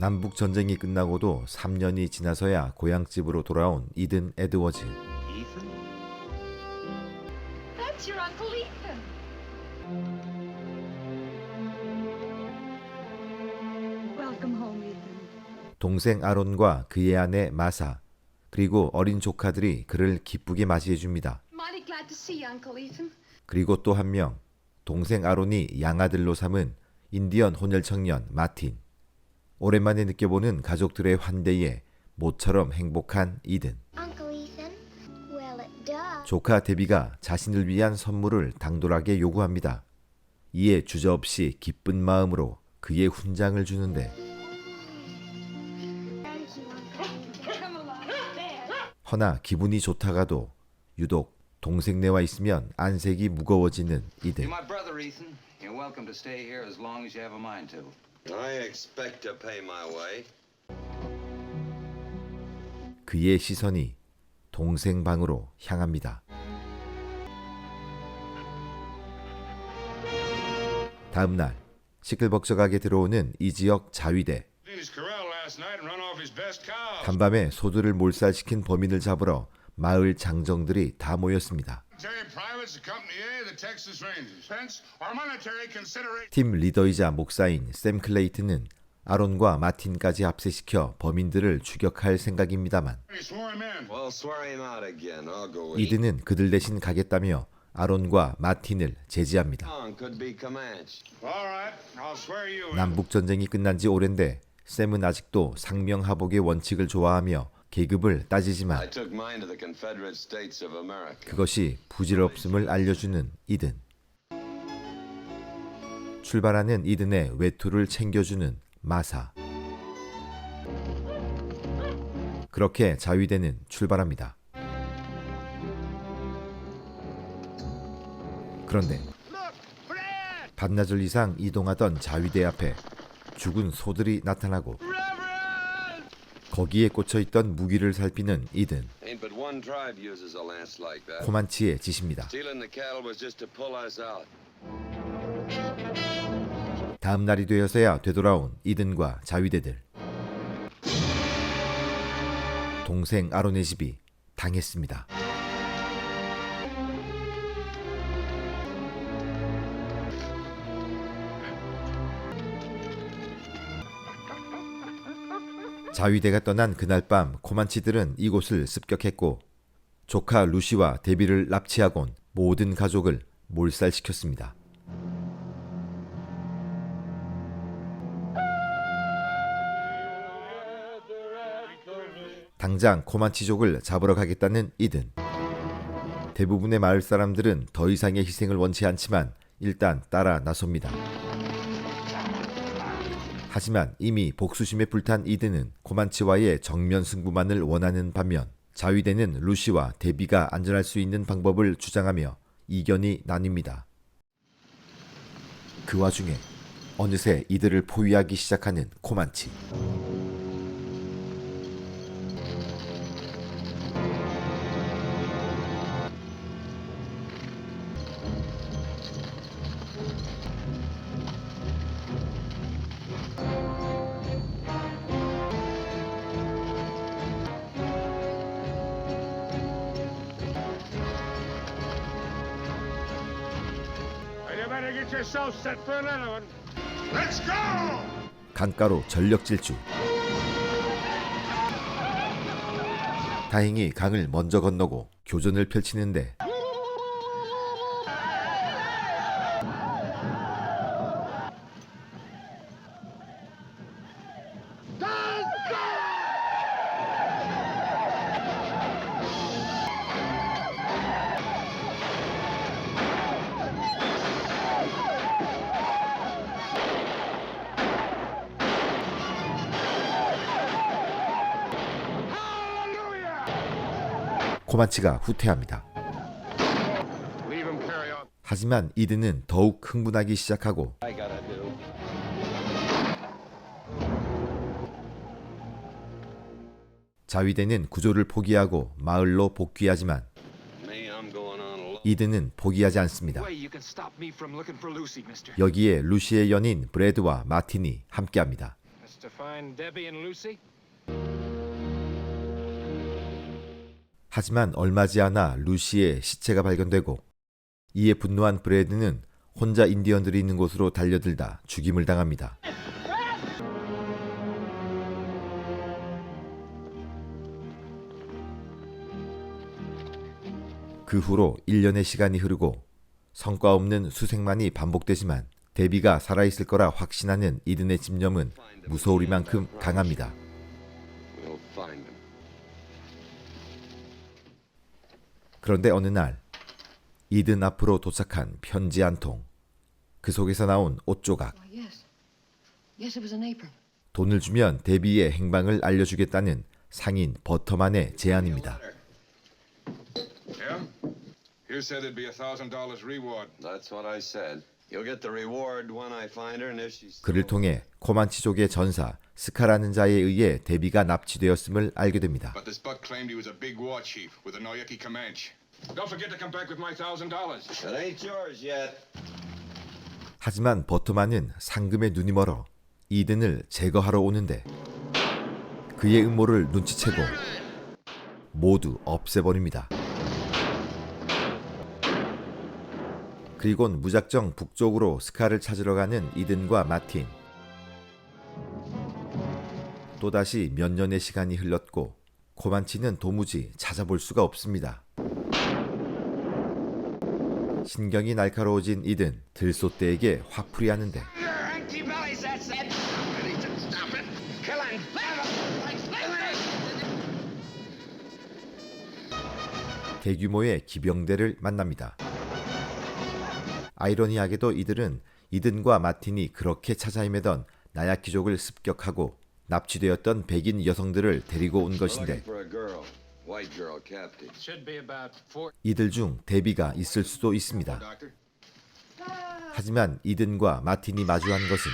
남북 전쟁이 끝나고도 3년이 지나서야 고향집으로 돌아온 이든 에드워즈. 동생 아론과 그의 아내 마사 그리고 어린 조카들이 그를 기쁘게 맞이해 줍니다. 그리고 또 한 명 동생 아론이 양아들로 삼은 인디언 혼혈 청년 마틴. 오랜만에 느껴보는 가족들의 환대에 모처럼 행복한 이든. 조카 데비가 자신을 위한 선물을 당돌하게 요구합니다. 이에 주저없이 기쁜 마음으로 그의 훈장을 주는데 허나 기분이 좋다가도 유독 동생네와 있으면 안색이 무거워지는 이들. You're my brother, Ethan. You're welcome to stay here as long as you have a mind to. I expect to pay my way. 그의 시선이 동생 방으로 향합니다. 다음 날 시끌벅적하게 들어오는 이 지역 자위대 간밤에 소들을 몰살시킨 범인을 잡으러 마을 장정들이 다 모였습니다. 팀 리더이자 목사인 샘 클레이트는 아론과 마틴까지 합세시켜 범인들을 추격할 생각입니다만 Swore him in. Well, swear him out again. I'll go with 이드는 그들 대신 가겠다며 아론과 마틴을 제지합니다. 남북 전쟁이 끝난 지 오랜데 샘은 아직도 상명하복의 원칙을 좋아하며 계급을 I 따지지만 took mine to the Confederate States of America. 그것이 부질없음을 알려주는 이든. 출발하는 이든의 외투를 챙겨주는 마사. 그렇게 자위대는 출발합니다. 그런데 반나절 이상 이동하던 자위대 앞에 죽은 소들이 나타나고 거기에 꽂혀 있던 무기를 살피는 이든. 코만치의 짓입니다. 다음 날이 되어서야 되돌아온 이든과 자위대들. 동생 아론의 집이 당했습니다. 자위대가 떠난 그날 밤 코만치들은 이곳을 습격했고 조카 루시와 데비를 납치하곤 모든 가족을 몰살시켰습니다. 당장 코만치족을 잡으러 가겠다는 이든. 대부분의 마을 사람들은 더 이상의 희생을 원치 않지만 일단 따라 나섭니다. 하지만 이미 복수심에 불탄 이든은 코만치와의 정면 승부만을 원하는 반면 자위대는 루시와 데비가 안전할 수 있는 방법을 주장하며 이견이 나뉩니다. 그 와중에 어느새 이들을 포위하기 시작하는 코만치. Yourself set for another one. Let's go! 강가로 전력 질주. 다행히 강을 먼저 건너고 교전을 펼치는데 코만치가 후퇴합니다. 하지만 이든은 더욱 흥분하기 시작하고. 자위대는 구조를 포기하고 마을로 복귀하지만. 이든은 포기하지 않습니다. 여기에 루시의 연인 브래드와 마틴이 함께합니다. 하지만 얼마 지 않아 루시의 시체가 발견되고 이에 분노한 브래드는 혼자 인디언들이 있는 곳으로 달려들다 죽임을 당합니다. 그 후로 1년의 시간이 흐르고 성과 없는 수색만이 반복되지만 데비가 살아있을 거라 확신하는 이든의 집념은 무서우리만큼 강합니다. 그런데 어느 날 이든 앞으로 도착한 편지 한 통. 그 속에서 나온 옷 조각. 돈을 주면 데비의 행방을 알려주겠다는 상인 버터만의 제안입니다. Yeah? You said there'd be a thousand dollars reward. That's what I said. You'll get the reward when I find her, and if she's 그를 통해 코만치족의 전사 스카라는 자에 의해 데비가 납치되었음을 알게 됩니다. But this buck claimed he was a big war chief with a Noyaki Comanche. Don't forget to come back with my thousand dollars. It ain't yours yet. 하지만 버터만은 상금에 눈이 멀어 이든을 제거하러 오는데 그의 음모를 눈치채고 모두 없애버립니다. 그리곤 무작정 북쪽으로 스카를 찾으러 가는 이든과 마틴. 또다시 몇 년의 시간이 흘렀고 코만치는 도무지 찾아볼 수가 없습니다. 신경이 날카로워진 이든 들소떼에게 화풀이하는데. 대규모의 기병대를 만납니다. 아이러니하게도 이들은 이든과 마틴이 그렇게 찾아 헤매던 나야키족을 습격하고 납치되었던 백인 여성들을 데리고 온 것인데. 이들 중 데비가 있을 수도 있습니다. Doctor. 하지만 이든과 마틴이 마주한 것은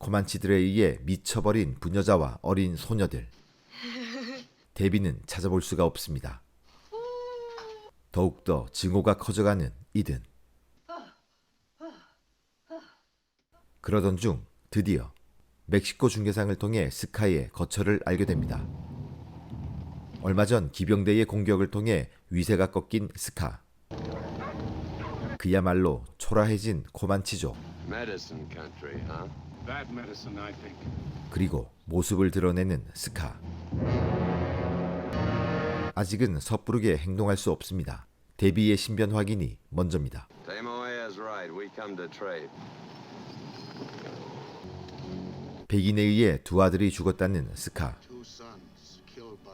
코만치들에 의해 미쳐버린 부녀자와 어린 소녀들. 데비는 찾아볼 수가 없습니다. 더욱더 증오가 커져가는 이든. 그러던 중 드디어 멕시코 중계상을 통해 스카이의 거처를 알게 됩니다. 얼마 전 기병대의 공격을 통해 위세가 꺾인 스카. 그야말로 초라해진 코만치족. 그리고 모습을 드러내는 스카. 아직은 섣부르게 행동할 수 없습니다. 데비의 신변 확인이 먼저입니다. 백인에 의해 두 아들이 죽었다는 스카.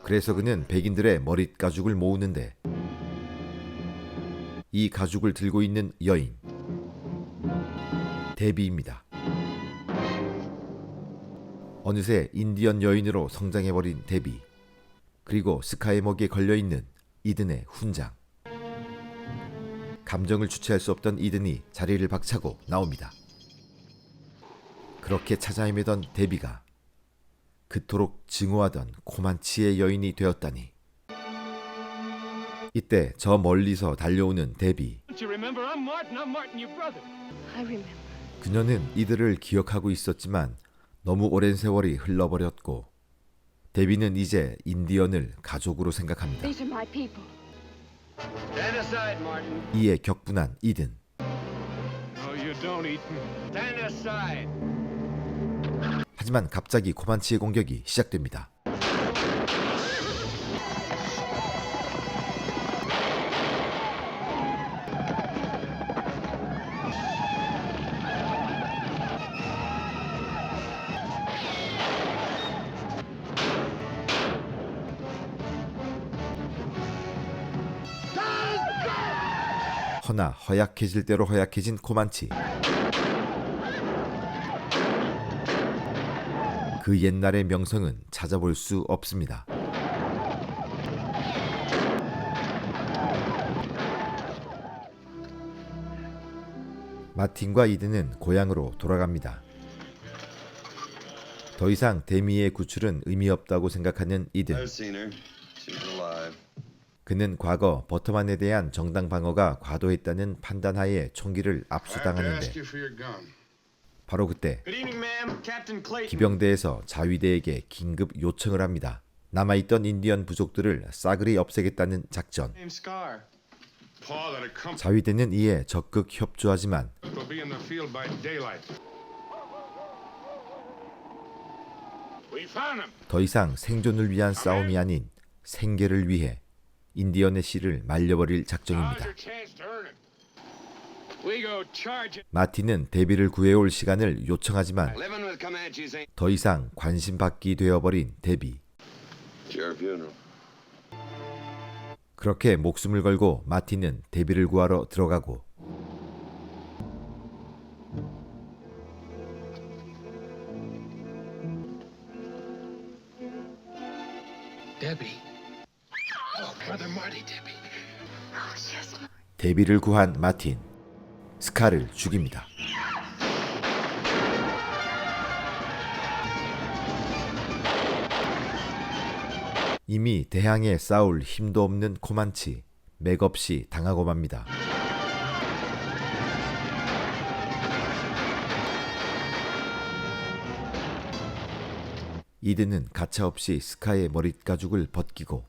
그래서 그는 백인들의 머릿 가죽을 모으는데 이 가죽을 들고 있는 여인 데비입니다. 어느새 인디언 여인으로 성장해버린 데비 그리고 스카의 먹이에 걸려있는 이든의 훈장 감정을 주체할 수 없던 이든이 자리를 박차고 나옵니다. 그렇게 찾아 헤매던 데비가 그토록 증오하던 코만치의 여인이 되었다니. 이때 저 멀리서 달려오는 데비. 그녀는 이들을 기억하고 있었지만 너무 오랜 세월이 흘러버렸고 데비는 이제 인디언을 가족으로 생각합니다. 이에 격분한 이든. 하지만 갑자기 코만치의 공격이 시작됩니다. 허나 허약해질 대로 허약해진 코만치. 그 옛날의 명성은 찾아볼 수 없습니다. 마틴과 이든은 고향으로 돌아갑니다. 더 이상 데미의 구출은 의미 없다고 생각하는 이든. 그는 과거 버터만에 대한 정당 방어가 과도했다는 판단하에 총기를 압수당하는데 바로 그때 Good evening, ma'am. Captain Clayton. 기병대에서 자위대에게 긴급 요청을 합니다. 남아있던 인디언 부족들을 싸그리 없애겠다는 작전. 자위대는 이에 적극 협조하지만. 더 이상 생존을 위한 싸움이 아닌 생계를 위해 인디언의 씨를 말려버릴 작정입니다. 마틴은 데비를 구해올 시간을 요청하지만 더 이상 관심받기 되어버린 funeral. 그렇게 목숨을 걸고 마틴은 데비를 구하러 들어가고. Oh. 데비를 구한 마틴 스카를 죽입니다. 이미 대항에 싸울 힘도 없는 코만치 맥없이 당하고 맙니다. 이드는 가차없이 스카의 머릿가죽을 벗기고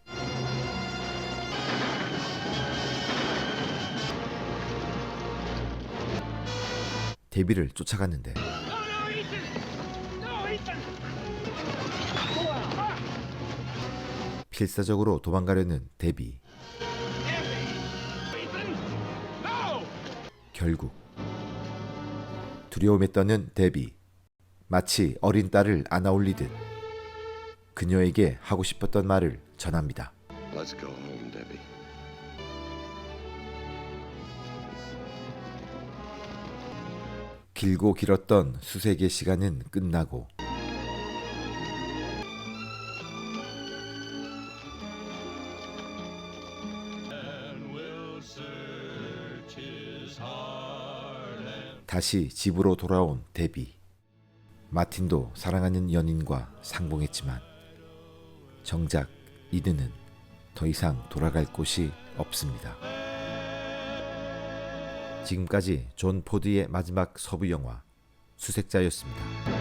데비를 쫓아갔는데 필사적으로 도망가려는 데비 결국 두려움에 떠는 데비 마치 어린 딸을 안아올리듯 그녀에게 하고 싶었던 말을 전합니다. Let's go home, Debbie. 길고 길었던 수색의 시간은 끝나고 다시 집으로 돌아온 데비 마틴도 사랑하는 연인과 상봉했지만 정작 이드는 더 이상 돌아갈 곳이 없습니다. 지금까지 존 포드의 마지막 서부 영화 수색자였습니다.